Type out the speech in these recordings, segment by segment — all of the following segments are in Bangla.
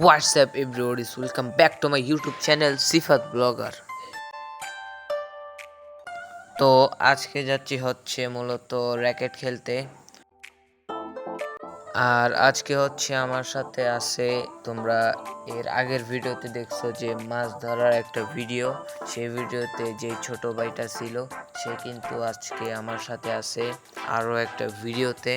Up everybody? Welcome back to my YouTube channel Sifat blogger তো আজকে যাচ্ছি হচ্ছে মূলত র্যাকেট খেলতে। আর আজকে হচ্ছে আমার সাথে আছে, তোমরা এর আগের ভিডিওতে দেখছ যে মাছ ধরার একটা ভিডিও। সেই ভিডিওতে যে ছোট ভাইটা ছিল, সে কিন্তু আজকে আমার সাথে আছে আরও একটা ভিডিওতে।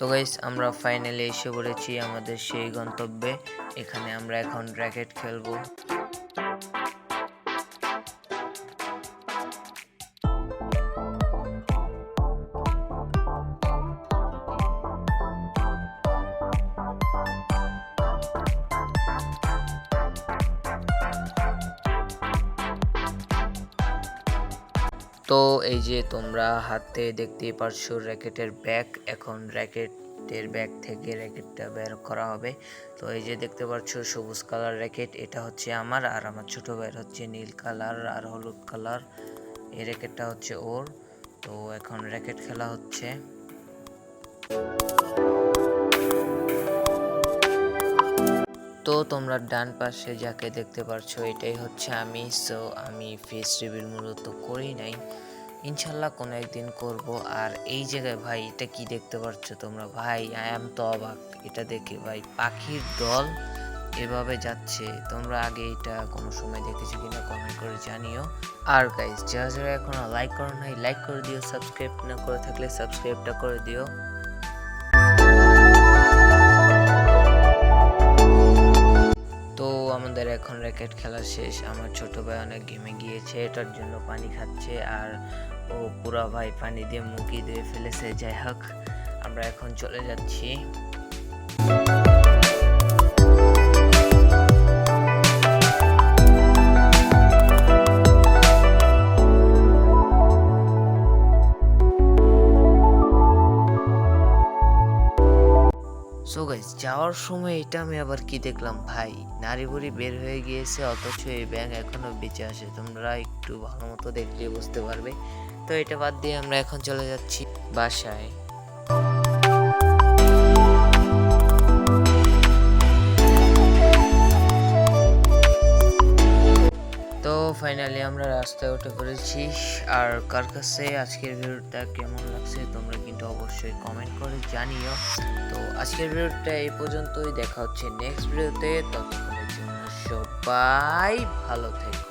তো গাইস আমরা ফাইনালি এসে পড়েছি আমাদের সেই গন্তব্যে। এখানে আমরা এখন র্যাকেট খেলব। তো এই যে তোমরা হাতে দেখতেই পারছ র্যাকেটের ব্যাগ এখন র্যাকেটের ব্যাগ থেকে র্যাকেটটা বের করা হবে। তো এই যে দেখতে পাচ্ছ সবুজ কালার র্যাকেট এটা হচ্ছে আমার, আর আমার ছোট ভাইয়ের হচ্ছে নীল কালার আর হলুদ কালার এই র্যাকেটটা হচ্ছে ওর। তো এখন র্যাকেট খেলা হচ্ছে। তো তোমরা ডান পাশে যাকে দেখতে পারছ, এটাই হচ্ছে আমি। সো আমি ফেস রিভিল মূলত করি নাই। ইনশাল্লাহ কোনো একদিন করব। আর এই জায়গায় ভাই, এটা কি দেখতে পাচ্ছ তোমরা? ভাই আই এম তো অবাক। এটা দেখে ভাই, পাখির দল এভাবে যাচ্ছে। তোমরা আগে এটা কোনো সময় দেখেছ কিনা কমেন্ট করে জানিও। আর গাইজ যারা যারা এখনও লাইক করো নাই লাইক করে দিও। সাবস্ক্রাইব না করে থাকলে সাবস্ক্রাইবটা করে দিও। র্যাকেট খেলা শেষ। আমার ছোট ভাই অনেক গেমে গিয়েছে, এটার জন্য পানি খাচ্ছে আর ও পুরা ভাই পানি দিয়ে মুখি দিয়ে ফেলেছে। যাই হোক, আমরা এখন চলে যাচ্ছি। সো গাইজ যাওয়ার সময় এটা আমি আবার কি দেখলাম? ভাই নারী বুড়ি বের হয়ে গিয়েছে, অথচ এই ব্যাঙ এখনও বেঁচে আসে তোমরা একটু ভালো মতো দেখলে বুঝতে পারবে। তো এটা বাদ দিয়ে আমরা এখন চলে যাচ্ছি বাসায়। ফাইনালি আমরা রাস্তায় উঠে পড়েছি। আর কার কাছে আজকের ভিডিওটা কেমন লাগছে তোমরা কিন্তু অবশ্যই কমেন্ট করে জানিও। তো আজকের ভিডিওটা এই পর্যন্তই, দেখা হচ্ছে নেক্সট ভিডিওতে। ততক্ষণের জন্য সবাই ভালো থেকো।